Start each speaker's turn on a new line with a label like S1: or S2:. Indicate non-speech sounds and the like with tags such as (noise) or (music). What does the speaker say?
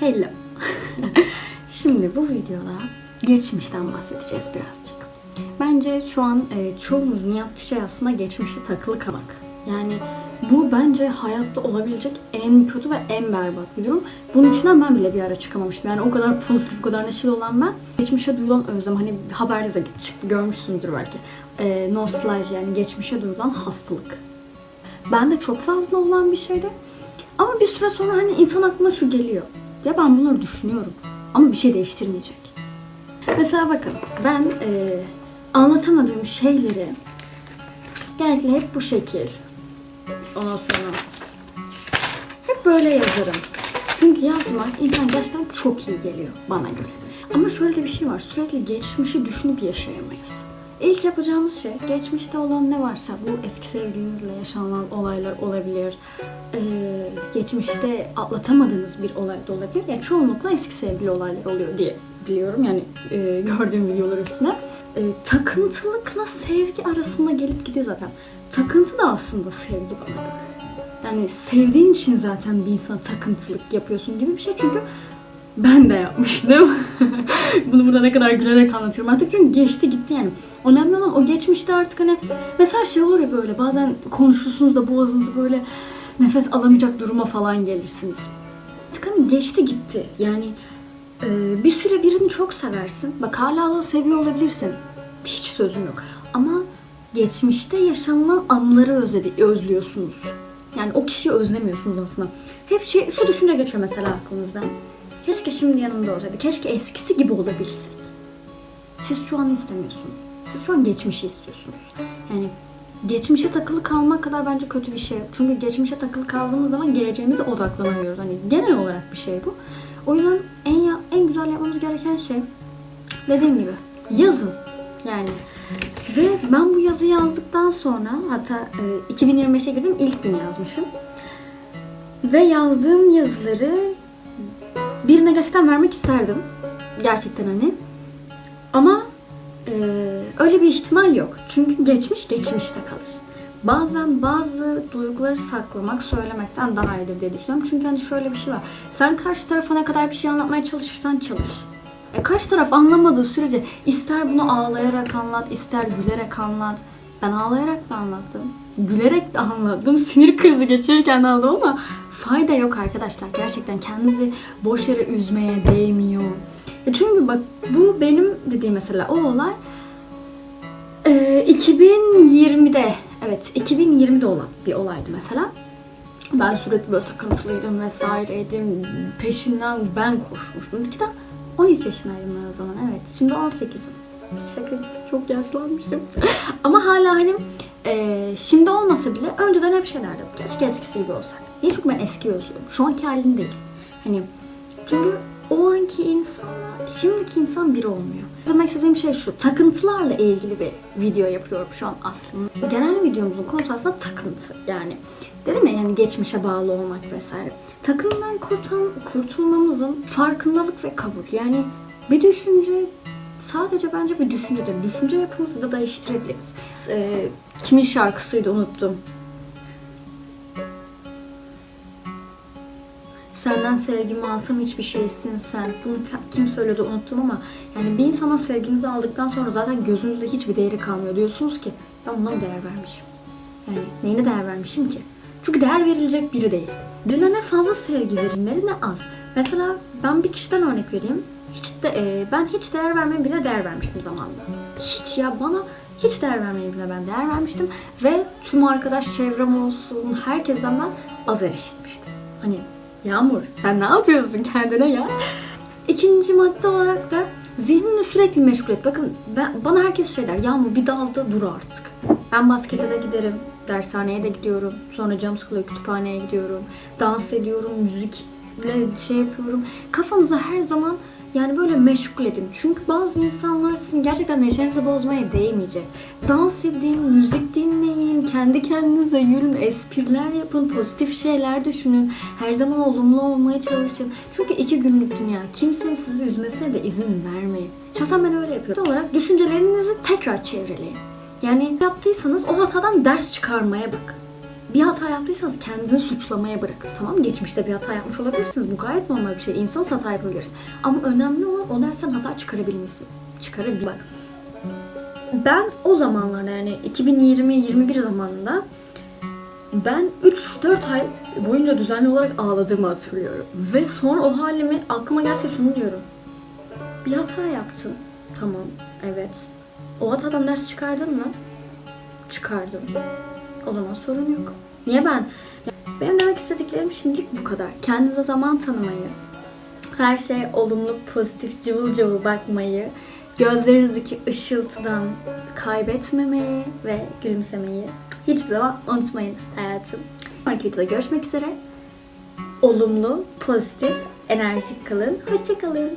S1: Hello. (laughs) Şimdi bu videoda geçmişten bahsedeceğiz birazcık. Bence şu an e, çoğumuzun yaptığı şey aslında geçmişte takılı kalmak. Yani bu bence hayatta olabilecek en kötü ve en berbat bir durum. Bunun içinden ben bile bir ara çıkamamıştım. Yani o kadar pozitif, o kadar neşeli olan ben. Geçmişe duyulan özlem, hani haberde de çıktı, görmüşsündür belki. E, nostalji yani geçmişe duyulan hastalık. Ben de çok fazla olan bir şeydi. Ama bir süre sonra hani insan aklına şu geliyor. Ya ben bunları düşünüyorum. Ama bir şey değiştirmeyecek. Mesela bakın ben e, anlatamadığım şeyleri genellikle hep bu şekil. Ondan sonra hep böyle yazarım. Çünkü yazmak insan gerçekten çok iyi geliyor bana göre. Ama şöyle de bir şey var. Sürekli geçmişi düşünüp yaşayamayız. İlk yapacağımız şey geçmişte olan ne varsa bu eski sevgilinizle yaşanan olaylar olabilir. Ee, geçmişte atlatamadığınız bir olay da olabilir. Yani çoğunlukla eski sevgili olaylar oluyor diye biliyorum. Yani e, gördüğüm videolar üstüne. E, takıntılıkla sevgi arasında gelip gidiyor zaten. Takıntı da aslında sevgi bana. Yani sevdiğin için zaten bir insana takıntılık yapıyorsun gibi bir şey. Çünkü ben de yapmıştım. (laughs) Bunu burada ne kadar gülerek anlatıyorum artık çünkü geçti gitti yani. Önemli olan o geçmişte artık hani mesela şey olur ya böyle bazen konuşursunuz da boğazınızı böyle nefes alamayacak duruma falan gelirsiniz. Artık hani geçti gitti yani e, bir süre birini çok seversin. Bak hala da seviyor olabilirsin. Hiç sözüm yok. Ama geçmişte yaşanılan anları özledi, özlüyorsunuz. Yani o kişiyi özlemiyorsunuz aslında. Hep şey, şu düşünce geçiyor mesela aklınızdan. Keşke şimdi yanımda olsaydı. Keşke eskisi gibi olabilsek. Siz şu an istemiyorsunuz. Siz şu an geçmişi istiyorsunuz. Yani geçmişe takılı kalmak kadar bence kötü bir şey. Çünkü geçmişe takılı kaldığımız zaman geleceğimize odaklanamıyoruz. Hani genel olarak bir şey bu. O yüzden en ya, en güzel yapmamız gereken şey dediğim gibi yazın. Yani ve ben bu yazı yazdıktan sonra hatta e, 2025'e girdim ilk gün yazmışım. Ve yazdığım yazıları birine gerçekten vermek isterdim. Gerçekten hani. Ama e, öyle bir ihtimal yok. Çünkü geçmiş geçmişte kalır. Bazen bazı duyguları saklamak, söylemekten daha iyidir diye düşünüyorum. Çünkü hani şöyle bir şey var. Sen karşı tarafa ne kadar bir şey anlatmaya çalışırsan çalış. E karşı taraf anlamadığı sürece ister bunu ağlayarak anlat, ister gülerek anlat. Ben ağlayarak da anlattım. Gülerek de anlattım. (laughs) Sinir krizi geçirirken de anlattım ama fayda yok arkadaşlar. Gerçekten kendinizi boş yere üzmeye değmiyor. E çünkü bak bu benim dediğim mesela o olay e, 2020'de evet 2020'de olan bir olaydı mesela. Ben sürekli böyle takıntılıydım vesaireydim. Peşinden ben koşmuştum. Ki de 13 yaşındaydım ben o zaman evet. Şimdi 18'im. Şaka çok yaşlanmışım. (laughs) Ama hala hani e, şimdi olmasa bile önceden hep şey derdim. Keşke eskisi gibi olsak. Niye? Çünkü ben eski özlüyorum. Şu anki halin değil. Hani çünkü o anki insanla şimdiki insan bir olmuyor. Demek istediğim şey şu. Takıntılarla ilgili bir video yapıyorum şu an aslında. Genel videomuzun konusu aslında takıntı. Yani dedim ya yani geçmişe bağlı olmak vesaire. Takımdan kurtul kurtulmamızın farkındalık ve kabul. Yani bir düşünce sadece bence bir düşüncedir. Düşünce yapımızı da değiştirebiliriz. Ee, kimin şarkısıydı unuttum. Senden sevgimi alsam hiçbir şeysin sen. Bunu kim söyledi unuttum ama yani bir insana sevginizi aldıktan sonra zaten gözünüzde hiçbir değeri kalmıyor. Diyorsunuz ki ben buna mı değer vermişim? Yani neyine değer vermişim ki? Çünkü değer verilecek biri değil. Birine ne fazla sevgi verilmeli ne az. Mesela ben bir kişiden örnek vereyim. Hiç de, e, ben hiç değer vermeyen birine değer vermiştim zamanında. Hiç ya bana hiç değer vermeyen birine ben değer vermiştim. Ve tüm arkadaş çevrem olsun herkesten ben azar işitmiştim. Hani Yağmur sen ne yapıyorsun kendine ya? İkinci madde olarak da zihnini sürekli meşgul et. Bakın ben, bana herkes şey der. Yağmur bir dalda dur artık. Ben baskete de giderim. Dershaneye de gidiyorum. Sonra canım sıkılıyor kütüphaneye gidiyorum. Dans ediyorum. Müzikle şey yapıyorum. Kafanızı her zaman yani böyle meşgul edin. Çünkü bazı insanlar sizin gerçekten neşenizi bozmaya değmeyecek. Dans edin, müzik dinleyin, kendi kendinize yürün, espriler yapın, pozitif şeyler düşünün. Her zaman olumlu olmaya çalışın. Çünkü iki günlük dünya. Kimsenin sizi üzmesine de izin vermeyin. Şahsen ben öyle yapıyorum. Olarak düşüncelerinizi tekrar çevreleyin. Yani yaptıysanız o hatadan ders çıkarmaya bakın. Bir hata yaptıysanız kendinizi suçlamaya bırakın. Tamam? Geçmişte bir hata yapmış olabilirsiniz. Bu gayet normal bir şey. İnsan hata yapabiliriz. Ama önemli olan o dersten hata çıkarabilmesi. Çıkarabil. Bak. Ben o zamanlarda yani 2020-21 zamanında ben 3-4 ay boyunca düzenli olarak ağladığımı hatırlıyorum. Ve sonra o halimi aklıma gelse şunu diyorum. Bir hata yaptın. Tamam, evet. O hatadan ders çıkardın mı? Çıkardım. O zaman sorun yok. Niye ben? Benim demek istediklerim şimdilik bu kadar. Kendinize zaman tanımayı, her şeye olumlu, pozitif, cıvıl cıvıl bakmayı, gözlerinizdeki ışıltıdan kaybetmemeyi ve gülümsemeyi hiçbir zaman unutmayın hayatım. Sonraki videoda görüşmek üzere. Olumlu, pozitif, enerjik kalın. Hoşçakalın.